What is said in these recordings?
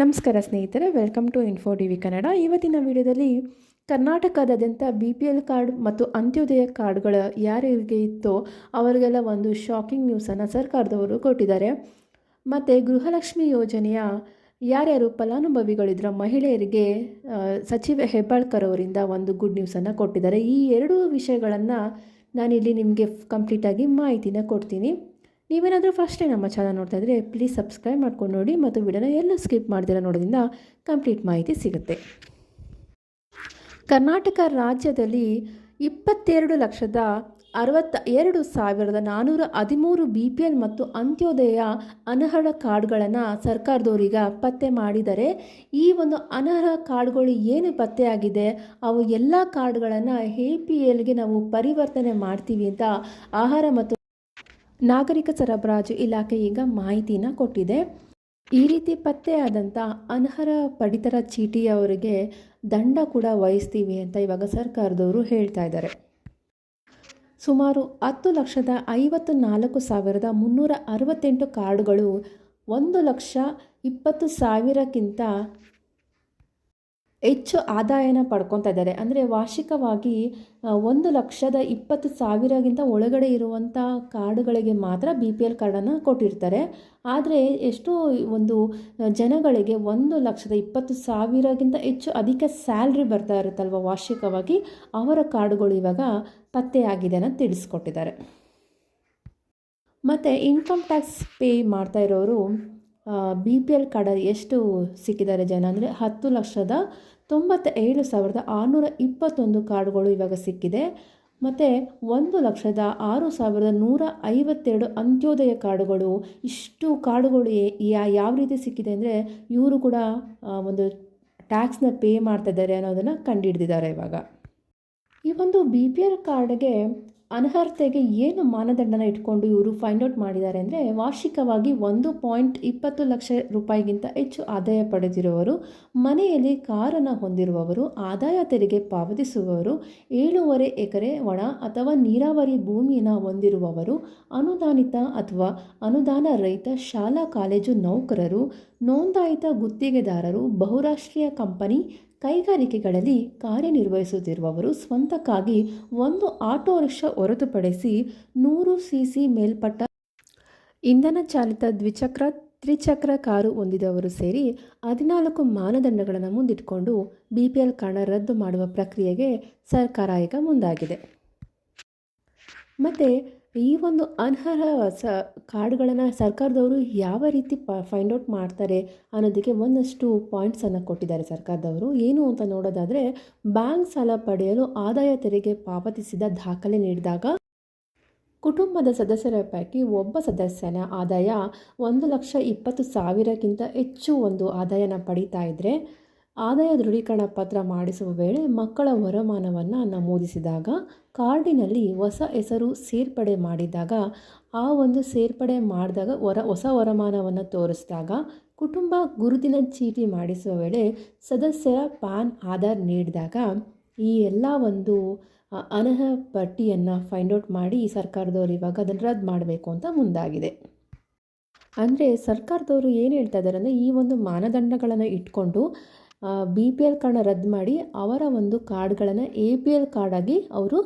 ನಮಸ್ಕಾರ ಸ್ನೇಹಿತರೆ welcome to info T V Kannada ಇವತ್ತಿನ ವಿಡಿಯೋದಲ್ಲಿ ಕರ್ನಾಟಕದಾದ್ಯಂತ ಬಿ ಪಿ ಎಲ್ ಕಾರ್ಡ್ ಮತ್ತು ಅಂತ್ಯೋದಯ ಕಾರ್ಡ್ಗಳ ಯಾರಿಗೆ ಇತ್ತೋ ಅವರಿಗೆಲ್ಲ ಒಂದು ಶಾಕಿಂಗ್ ನ್ಯೂಸನ್ನು ಸರ್ಕಾರದವರು ಕೊಟ್ಟಿದ್ದಾರೆ. ಮತ್ತು ಗೃಹಲಕ್ಷ್ಮಿ ಯೋಜನೆಯ ಯಾರ್ಯಾರು ಫಲಾನುಭವಿಗಳಿದ್ರ ಮಹಿಳೆಯರಿಗೆ ಸಚಿವ ಹೆಬ್ಬಾಳ್ಕರ್ ಅವರಿಂದ ಒಂದು ಗುಡ್ ನ್ಯೂಸನ್ನು ಕೊಟ್ಟಿದ್ದಾರೆ. ಈ ಎರಡೂ ವಿಷಯಗಳನ್ನು ನಾನಿಲ್ಲಿ ನಿಮಗೆ ಕಂಪ್ಲೀಟಾಗಿ ಮಾಹಿತಿನ ಕೊಡ್ತೀನಿ. ನೀವೇನಾದರೂ ಫಸ್ಟ್ ಟೈಮ್ ನಮ್ಮ ಚಾನಲ್ ನೋಡ್ತಾ ಇದ್ದರೆ ಪ್ಲೀಸ್ ಸಬ್ಸ್ಕ್ರೈಬ್ ಮಾಡ್ಕೊಂಡು ನೋಡಿ ಮತ್ತು ವಿಡಿಯೋನ ಎಲ್ಲ ಸ್ಕಿಪ್ ಮಾಡ್ದಿರ ನೋಡೋದ್ರಿಂದ ಕಂಪ್ಲೀಟ್ ಮಾಹಿತಿ ಸಿಗುತ್ತೆ. ಕರ್ನಾಟಕ ರಾಜ್ಯದಲ್ಲಿ ಇಪ್ಪತ್ತೆರಡು ಲಕ್ಷದ ಅರವತ್ತ ಎರಡು ಸಾವಿರದ ನಾನ್ನೂರ ಹದಿಮೂರು ಬಿ ಪಿ ಎಲ್ ಮತ್ತು ಅಂತ್ಯೋದಯ ಅನರ್ಹ ಕಾರ್ಡ್ಗಳನ್ನು ಸರ್ಕಾರದವರೀಗ ಪತ್ತೆ ಮಾಡಿದರೆ ಈ ಒಂದು ಅನರ್ಹ ಕಾರ್ಡ್ಗಳು ಏನು ಪತ್ತೆಯಾಗಿದೆ ಅವು ಎಲ್ಲ ಕಾರ್ಡ್ಗಳನ್ನು ಎ ಪಿ ಎಲ್ಗೆ ನಾವು ಪರಿವರ್ತನೆ ಮಾಡ್ತೀವಿ ಅಂತ ಆಹಾರ ಮತ್ತು ನಾಗರಿಕ ಸರಬರಾಜು ಇಲಾಖೆ ಈಗ ಮಾಹಿತಿನ ಕೊಟ್ಟಿದೆ. ಈ ರೀತಿ ಪತ್ತೆಯಾದಂಥ ಅನರ್ಹ ಪಡಿತರ ಚೀಟಿಯವರಿಗೆ ದಂಡ ಕೂಡ ವಹಿಸ್ತೀವಿ ಅಂತ ಇವಾಗ ಸರ್ಕಾರದವರು ಹೇಳ್ತಾ ಇದ್ದಾರೆ. ಸುಮಾರು ಹತ್ತು ಲಕ್ಷದ ಐವತ್ತು ನಾಲ್ಕು ಸಾವಿರದ ಮುನ್ನೂರ ಅರವತ್ತೆಂಟು ಕಾರ್ಡ್ಗಳು ಒಂದು ಲಕ್ಷ ಇಪ್ಪತ್ತು ಸಾವಿರಕ್ಕಿಂತ ಹೆಚ್ಚು ಆದಾಯನ ಪಡ್ಕೊತಾ ಇದ್ದಾರೆ. ಅಂದರೆ ವಾರ್ಷಿಕವಾಗಿ ಒಂದು ಲಕ್ಷದ ಇಪ್ಪತ್ತು ಸಾವಿರಗಿಂತ ಒಳಗಡೆ ಇರುವಂಥ ಕಾರ್ಡುಗಳಿಗೆ ಮಾತ್ರ ಬಿ ಪಿ ಎಲ್ ಕಾರ್ಡನ್ನು ಕೊಟ್ಟಿರ್ತಾರೆ. ಆದರೆ ಎಷ್ಟೋ ಒಂದು ಜನಗಳಿಗೆ ಒಂದು ಲಕ್ಷದ ಇಪ್ಪತ್ತು ಸಾವಿರಗಿಂತ ಹೆಚ್ಚು ಅಧಿಕ ಸ್ಯಾಲ್ರಿ ಬರ್ತಾ ಇರುತ್ತಲ್ವ ವಾರ್ಷಿಕವಾಗಿ? ಅವರ ಕಾರ್ಡುಗಳು ಇವಾಗ ಪತ್ತೆಯಾಗಿದೆ ಅಂತ ತಿಳಿಸ್ಕೊಟ್ಟಿದ್ದಾರೆ. ಮತ್ತು ಇನ್ಕಮ್ ಟ್ಯಾಕ್ಸ್ ಪೇ ಮಾಡ್ತಾ ಇರೋರು ಬಿ ಪಿ ಎಲ್ ಕಾರ್ಡ್ ಎಷ್ಟು ಸಿಕ್ಕಿದ್ದಾರೆ ಜನ? ಅಂದರೆ ಹತ್ತು ಲಕ್ಷದ ತೊಂಬತ್ತ ಏಳು ಸಾವಿರದ ಆರುನೂರ ಇಪ್ಪತ್ತೊಂದು ಕಾರ್ಡ್ಗಳು ಇವಾಗ ಸಿಕ್ಕಿದೆ. ಮತ್ತು ಒಂದು ಲಕ್ಷದ ಆರು ಸಾವಿರದ ನೂರ ಐವತ್ತೆರಡು ಅಂತ್ಯೋದಯ ಕಾರ್ಡುಗಳು, ಇಷ್ಟು ಕಾರ್ಡುಗಳು ಯಾವ ರೀತಿ ಸಿಕ್ಕಿದೆ ಅಂದರೆ ಇವರು ಕೂಡ ಒಂದು ಟ್ಯಾಕ್ಸ್ನ ಪೇ ಮಾಡ್ತಾ ಇದ್ದಾರೆ ಅನ್ನೋದನ್ನು ಕಂಡುಹಿಡ್ದಿದ್ದಾರೆ ಇವಾಗ. ಈ ಒಂದು ಬಿ ಪಿ ಎಲ್ ಕಾರ್ಡ್ಗೆ ಅನರ್ಹತೆಗೆ ಏನು ಮಾನದಂಡನ ಇಟ್ಕೊಂಡು ಇವರು ಫೈಂಡ್ ಔಟ್ ಮಾಡಿದ್ದಾರೆ ಅಂದರೆ ವಾರ್ಷಿಕವಾಗಿ ಒಂದು ಪಾಯಿಂಟ್ ಇಪ್ಪತ್ತು ಲಕ್ಷ ರೂಪಾಯಿಗಿಂತ ಹೆಚ್ಚು ಆದಾಯ ಪಡೆದಿರುವವರು, ಮನೆಯಲ್ಲಿ ಕಾರನ್ನು ಹೊಂದಿರುವವರು, ಆದಾಯ ತೆರಿಗೆ ಪಾವತಿಸುವವರು, ಏಳೂವರೆ ಎಕರೆ ಒಣ ಅಥವಾ ನೀರಾವರಿ ಭೂಮಿಯನ್ನು ಹೊಂದಿರುವವರು, ಅನುದಾನಿತ ಅಥವಾ ಅನುದಾನ ರಹಿತ ಶಾಲಾ, ಕಾಲೇಜು ನೌಕರರು, ನೋಂದಾಯಿತ ಗುತ್ತಿಗೆದಾರರು, ಬಹುರಾಷ್ಟ್ರೀಯ ಕಂಪನಿ ಕೈಗಾರಿಕೆಗಳಲ್ಲಿ ಕಾರ್ಯನಿರ್ವಹಿಸುತ್ತಿರುವವರು ಸ್ವಂತಕ್ಕಾಗಿ ಒಂದು ಆಟೋ ರಿಕ್ಷಾ ಹೊರತುಪಡಿಸಿ ನೂರು ಸಿ ಸಿ ಮೇಲ್ಪಟ್ಟ ಇಂಧನ ಚಾಲಿತ ದ್ವಿಚಕ್ರ, ತ್ರಿಚಕ್ರ ಕಾರು ಹೊಂದಿದವರು ಸೇರಿ ಹದಿನಾಲ್ಕು ಮಾನದಂಡಗಳನ್ನು ಮುಂದಿಟ್ಟುಕೊಂಡು ಬಿ ಪಿ ಎಲ್ ಕಾರ್ಡ್ನ ರದ್ದು ಮಾಡುವ ಪ್ರಕ್ರಿಯೆಗೆ ಸರ್ಕಾರ ಈಗ ಮುಂದಾಗಿದೆ. ಮತ್ತು ಈ ಒಂದು ಅನರ್ಹ ಸ ಕಾರ್ಡ್ಗಳನ್ನು ಸರ್ಕಾರದವರು ಯಾವ ರೀತಿ ಪ ಫೈಂಡ್ ಔಟ್ ಮಾಡ್ತಾರೆ ಅನ್ನೋದಕ್ಕೆ ಒಂದಷ್ಟು ಪಾಯಿಂಟ್ಸನ್ನು ಕೊಟ್ಟಿದ್ದಾರೆ ಸರ್ಕಾರದವರು. ಏನು ಅಂತ ನೋಡೋದಾದರೆ ಬ್ಯಾಂಕ್ ಸಾಲ ಪಡೆಯಲು ಆದಾಯ ತೆರಿಗೆ ಪಾವತಿಸಿದ ದಾಖಲೆ ನೀಡಿದಾಗ ಕುಟುಂಬದ ಸದಸ್ಯರ ಪೈಕಿ ಒಬ್ಬ ಸದಸ್ಯನ ಆದಾಯ ಒಂದು ಲಕ್ಷ ಇಪ್ಪತ್ತು ಸಾವಿರಕ್ಕಿಂತ ಹೆಚ್ಚು ಒಂದು ಆದಾಯನ ಪಡೀತಾ ಇದ್ದರೆ ಆದಾಯ ದೃಢೀಕರಣ ಪತ್ರ ಮಾಡಿಸುವ ವೇಳೆ ಮಕ್ಕಳ ವರಮಾನವನ್ನು ನಮೂದಿಸಿದಾಗ, ಕಾರ್ಡಿನಲ್ಲಿ ಹೊಸ ಹೆಸರು ಸೇರ್ಪಡೆ ಮಾಡಿದಾಗ, ಆ ಒಂದು ಸೇರ್ಪಡೆ ಮಾಡಿದಾಗ ವರ, ಹೊಸ ವರಮಾನವನ್ನು ತೋರಿಸಿದಾಗ, ಕುಟುಂಬ ಗುರುತಿನ ಚೀಟಿ ಮಾಡಿಸುವ ವೇಳೆ ಸದಸ್ಯರ ಪ್ಯಾನ್ ಆಧಾರ್ ನೀಡಿದಾಗ ಈ ಎಲ್ಲ ಒಂದು ಅನರ್ಹ ಪಟ್ಟಿಯನ್ನು ಫೈಂಡ್ ಔಟ್ ಮಾಡಿ ಸರ್ಕಾರದವರು ಇವಾಗ ಅದನ್ನು ರದ್ದು ಮಾಡಬೇಕು ಅಂತ ಮುಂದಾಗಿದೆ. ಅಂದರೆ ಸರ್ಕಾರದವರು ಏನು ಹೇಳ್ತಾ ಇದ್ದಾರೆ ಅಂದರೆ ಈ ಒಂದು ಮಾನದಂಡಗಳನ್ನು ಇಟ್ಕೊಂಡು ಬಿ ಪಿ ಎಲ್ ಕಾರ್ಡ್ನ ರದ್ದು ಮಾಡಿ ಅವರ ಒಂದು ಕಾರ್ಡ್ಗಳನ್ನು ಎ ಪಿ ಎಲ್ ಕಾರ್ಡಾಗಿ ಅವರು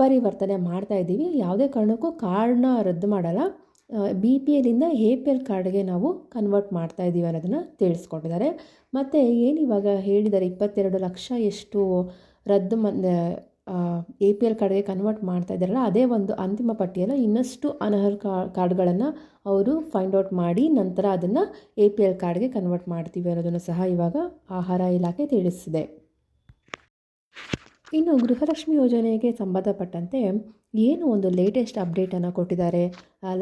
ಪರಿವರ್ತನೆ ಮಾಡ್ತಾ ಇದ್ದೀವಿ. ಯಾವುದೇ ಕಾರಣಕ್ಕೂ ಕಾರ್ಡ್ನ ರದ್ದು ಮಾಡಲ್ಲ. ಬಿ ಪಿ ಎಲ್ಲಿಂದ ಎ ಪಿ ಎಲ್ ಕಾರ್ಡ್ಗೆ ನಾವು ಕನ್ವರ್ಟ್ ಮಾಡ್ತಾ ಇದ್ದೀವಿ ಅನ್ನೋದನ್ನು ತಿಳಿಸ್ಕೊಟ್ಟಿದ್ದಾರೆ. ಮತ್ತು ಏನು ಇವಾಗ ಹೇಳಿದ್ದಾರೆ ಇಪ್ಪತ್ತೆರಡು ಲಕ್ಷ ಎಷ್ಟು ರದ್ದು ಮ ಎ ಪಿ ಎಲ್ ಕಾರ್ಡ್ಗೆ ಕನ್ವರ್ಟ್ ಮಾಡ್ತಾ ಇದ್ದಾರಲ್ಲ, ಅದೇ ಒಂದು ಅಂತಿಮ ಪಟ್ಟಿಯನ್ನು ಇನ್ನಷ್ಟು ಅನರ್ಹ ಕಾರ್ಡ್ಗಳನ್ನು ಅವರು ಫೈಂಡ್ ಔಟ್ ಮಾಡಿ ನಂತರ ಅದನ್ನು ಎ ಪಿ ಎಲ್ ಕಾರ್ಡ್ಗೆ ಕನ್ವರ್ಟ್ ಮಾಡ್ತೀವಿ ಅನ್ನೋದನ್ನು ಸಹ ಇವಾಗ ಆಹಾರ ಇಲಾಖೆ ತಿಳಿಸಿದೆ. ಇನ್ನು ಗೃಹಲಕ್ಷ್ಮಿ ಯೋಜನೆಗೆ ಸಂಬಂಧಪಟ್ಟಂತೆ ಏನು ಒಂದು ಲೇಟೆಸ್ಟ್ ಅಪ್ಡೇಟನ್ನು ಕೊಟ್ಟಿದ್ದಾರೆ?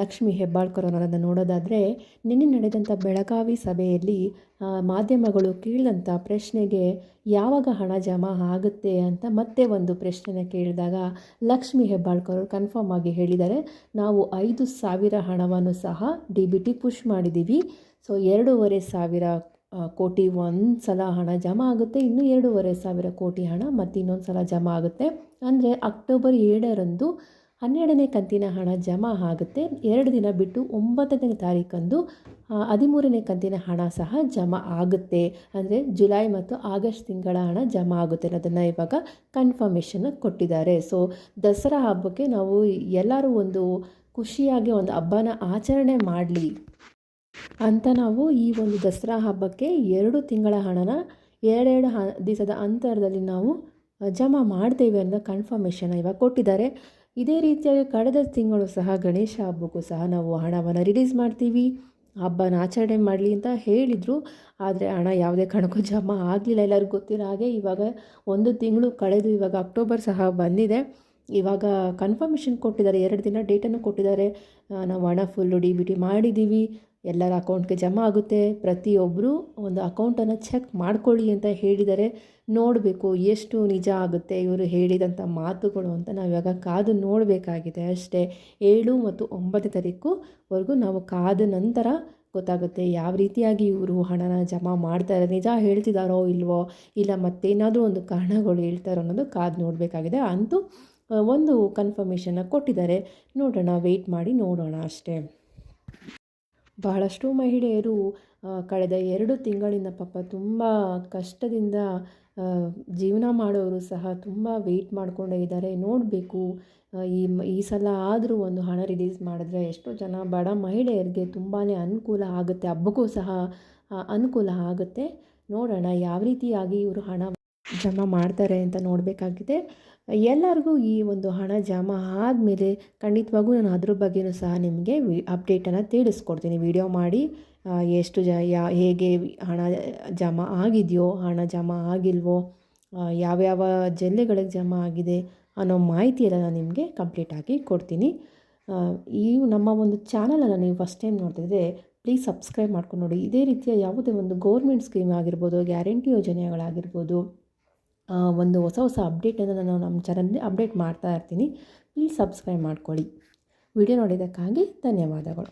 ಲಕ್ಷ್ಮಿ ಹೆಬ್ಬಾಳ್ಕರ್ ಅವರನ್ನು ನೋಡೋದಾದರೆ, ನಿನ್ನೆ ನಡೆದಂಥ ಬೆಳಗಾವಿ ಸಭೆಯಲ್ಲಿ ಮಾಧ್ಯಮಗಳು ಕೇಳಿದಂಥ ಪ್ರಶ್ನೆಗೆ ಯಾವಾಗ ಹಣ ಜಮಾ ಆಗುತ್ತೆ ಅಂತ ಮತ್ತೆ ಒಂದು ಪ್ರಶ್ನೆನ ಕೇಳಿದಾಗ ಲಕ್ಷ್ಮಿ ಹೆಬ್ಬಾಳ್ಕರ್ ಅವರು ಕನ್ಫರ್ಮ್ ಆಗಿ ಹೇಳಿದ್ದಾರೆ, ನಾವು ಐದು ಸಾವಿರ ಹಣವನ್ನು ಸಹ ಡಿ ಬಿ ಟಿ ಪುಷ್ ಮಾಡಿದ್ದೀವಿ. ಸೊ ಎರಡೂವರೆ ಸಾವಿರ ಕೋಟಿ ಒಂದು ಸಲ ಹಣ ಜಮಾ ಆಗುತ್ತೆ, ಇನ್ನು ಎರಡೂವರೆ ಸಾವಿರ ಕೋಟಿ ಹಣ ಮತ್ತು ಇನ್ನೊಂದು ಸಲ ಜಮಾ ಆಗುತ್ತೆ. ಅಂದರೆ ಅಕ್ಟೋಬರ್ ಏಳರಂದು ಹನ್ನೆರಡನೇ ಕಂತಿನ ಹಣ ಜಮಾ ಆಗುತ್ತೆ. ಎರಡು ದಿನ ಬಿಟ್ಟು ಒಂಬತ್ತನೇ ತಾರೀಕಂದು ಹದಿಮೂರನೇ ಕಂತಿನ ಹಣ ಸಹ ಜಮಾ ಆಗುತ್ತೆ. ಅಂದರೆ ಜುಲೈ ಮತ್ತು ಆಗಸ್ಟ್ ತಿಂಗಳ ಹಣ ಜಮಾ ಆಗುತ್ತೆ ಅನ್ನೋದನ್ನು ಇವಾಗ ಕನ್ಫರ್ಮೇಷನ್ ಕೊಟ್ಟಿದ್ದಾರೆ. ಸೊ ದಸರಾ ಹಬ್ಬಕ್ಕೆ ನಾವು ಎಲ್ಲರೂ ಒಂದು ಖುಷಿಯಾಗಿ ಒಂದು ಹಬ್ಬನ ಆಚರಣೆ ಮಾಡಲಿ. ಅಂತ ನಾವು ಈ ಒಂದು ದಸರಾ ಹಬ್ಬಕ್ಕೆ ಎರಡು ತಿಂಗಳ ಹಣನ ಎರಡೆರಡು ಹ ದಿವಸದ ಅಂತರದಲ್ಲಿ ನಾವು ಜಮಾ ಮಾಡ್ತೇವೆ ಅನ್ನೋ ಕನ್ಫರ್ಮೇಷನ್ ಇವಾಗ ಕೊಟ್ಟಿದ್ದಾರೆ. ಇದೇ ರೀತಿಯಾಗಿ ಕಳೆದ ತಿಂಗಳು ಸಹ ಗಣೇಶ ಹಬ್ಬಕ್ಕೂ ಸಹ ನಾವು ಹಣವನ್ನು ರಿಲೀಸ್ ಮಾಡ್ತೀವಿ. ಹಬ್ಬನ ಆಚರಣೆ ಮಾಡಲಿ ಅಂತ ಹೇಳಿದರು. ಆದರೆ ಹಣ ಯಾವುದೇ ಕಾರಣಕ್ಕೂ ಜಮಾ ಆಗಲಿಲ್ಲ ಎಲ್ಲರಿಗೂ ಗೊತ್ತಿರೋ ಹಾಗೆ ಇವಾಗ ಒಂದು ತಿಂಗಳು ಕಳೆದು ಇವಾಗ ಅಕ್ಟೋಬರ್ ಸಹ ಬಂದಿದೆ. ಇವಾಗ ಕನ್ಫರ್ಮೇಷನ್ ಕೊಟ್ಟಿದ್ದಾರೆ. ಎರಡು ದಿನ ಡೇಟನ್ನು ಕೊಟ್ಟಿದ್ದಾರೆ. ನಾವು ಹಣ ಫುಲ್ಲು ಡಿ ಬಿ ಟಿ ಮಾಡಿದ್ದೀವಿ. ಎಲ್ಲರ ಅಕೌಂಟ್ಗೆ ಜಮಾ ಆಗುತ್ತೆ. ಪ್ರತಿಯೊಬ್ಬರು ಒಂದು ಅಕೌಂಟನ್ನು ಚೆಕ್ ಮಾಡ್ಕೊಳ್ಳಿ ಅಂತ ಹೇಳಿದರೆ ನೋಡಬೇಕು ಎಷ್ಟು ನಿಜ ಆಗುತ್ತೆ ಇವರು ಹೇಳಿದಂಥ ಮಾತುಗಳು ಅಂತ ನಾವು ಇವಾಗ ಕಾದು ನೋಡಬೇಕಾಗಿದೆ ಅಷ್ಟೇ. ಏಳು ಮತ್ತು ಒಂಬತ್ತು ತಾರೀಕುವರೆಗೂ ನಾವು ಕಾದ ನಂತರ ಗೊತ್ತಾಗುತ್ತೆ ಯಾವ ರೀತಿಯಾಗಿ ಇವರು ಹಣನ ಜಮಾ ಮಾಡ್ತಾರೆ ನಿಜ ಹೇಳ್ತಿದ್ದಾರೋ ಇಲ್ವೋ ಇಲ್ಲ ಮತ್ತೇನಾದರೂ ಒಂದು ಕಾರಣಗಳು ಹೇಳ್ತಾರೋ ಅನ್ನೋದು ಕಾದು ನೋಡಬೇಕಾಗಿದೆ ಅಂತೂ ಒಂದು ಕನ್ಫರ್ಮೇಷನ್ನ ಕೊಟ್ಟಿದ್ದಾರೆ. ನೋಡೋಣ ವೆಯ್ಟ್ ಮಾಡಿ ನೋಡೋಣ ಅಷ್ಟೇ. ಬಹಳಷ್ಟು ಮಹಿಳೆಯರು ಕಳೆದ ಎರಡು ತಿಂಗಳಿಂದ ಪಾಪ ತುಂಬ ಕಷ್ಟದಿಂದ ಜೀವನ ಮಾಡೋರು ಸಹ ತುಂಬ ವೆಯ್ಟ್ ಮಾಡಿಕೊಂಡೇ ಇದ್ದಾರೆ. ನೋಡಬೇಕು ಈ ಈ ಸಲ ಆದರೂ ಒಂದು ಹಣ ರಿಲೀಸ್ ಮಾಡಿದ್ರೆ ಎಷ್ಟೋ ಜನ ಬಡ ಮಹಿಳೆಯರಿಗೆ ತುಂಬಾ ಅನುಕೂಲ ಆಗುತ್ತೆ. ಹಬ್ಬಕ್ಕೂ ಸಹ ಅನುಕೂಲ ಆಗುತ್ತೆ. ನೋಡೋಣ, ಯಾವ ರೀತಿಯಾಗಿ ಇವರು ಹಣ ಜಮಾ ಮಾಡ್ತಾರೆ ಅಂತ ನೋಡಬೇಕಾಗಿದೆ. ಎಲ್ಲರಿಗೂ ಈ ಒಂದು ಹಣ ಜಮಾ ಆದಮೇಲೆ ಖಂಡಿತವಾಗೂ ನಾನು ಅದ್ರ ಬಗ್ಗೆಯೂ ಸಹ ನಿಮಗೆ ವಿ, ಅಪ್ಡೇಟನ್ನು ತಿಳಿಸ್ಕೊಡ್ತೀನಿ. ವಿಡಿಯೋ ಮಾಡಿ ಎಷ್ಟು ಜ, ಯಾ, ಹೇಗೆ ಹಣ ಜಮಾ ಆಗಿದೆಯೋ, ಹಣ ಜಮಾ ಆಗಿಲ್ವೋ ಯಾವ್ಯಾವ ಜಿಲ್ಲೆಗಳಿಗೆ ಜಮಾ ಆಗಿದೆ ಅನ್ನೋ ಮಾಹಿತಿಯೆಲ್ಲ ನಾನು ನಿಮಗೆ ಕಂಪ್ಲೀಟಾಗಿ ಕೊಡ್ತೀನಿ. ಈ ನಮ್ಮ ಒಂದು ಚಾನಲನ್ನು ನೀವು ಫಸ್ಟ್ ಟೈಮ್ ನೋಡ್ತಿದ್ರೆ ಪ್ಲೀಸ್ ಸಬ್ಸ್ಕ್ರೈಬ್ ಮಾಡ್ಕೊಂಡು ನೋಡಿ. ಇದೇ ರೀತಿಯ ಯಾವುದೇ ಒಂದು ಗೌರ್ಮೆಂಟ್ ಸ್ಕೀಮ್ ಆಗಿರ್ಬೋದು, ಗ್ಯಾರಂಟಿ ಯೋಜನೆಗಳಾಗಿರ್ಬೋದು ಒಂದು ಹೊಸ ಹೊಸ ಅಪ್ಡೇಟನ್ನು ನಾನು ನಮ್ಮ ಚಾನಲ್ನಲ್ಲಿ ಅಪ್ಡೇಟ್ ಮಾಡ್ತಾ ಇರ್ತೀನಿ. ಪ್ಲೀಸ್ ಸಬ್ಸ್ಕ್ರೈಬ್ ಮಾಡ್ಕೊಳ್ಳಿ. ವಿಡಿಯೋ ನೋಡಿದ್ದಕ್ಕಾಗಿ ಧನ್ಯವಾದಗಳು.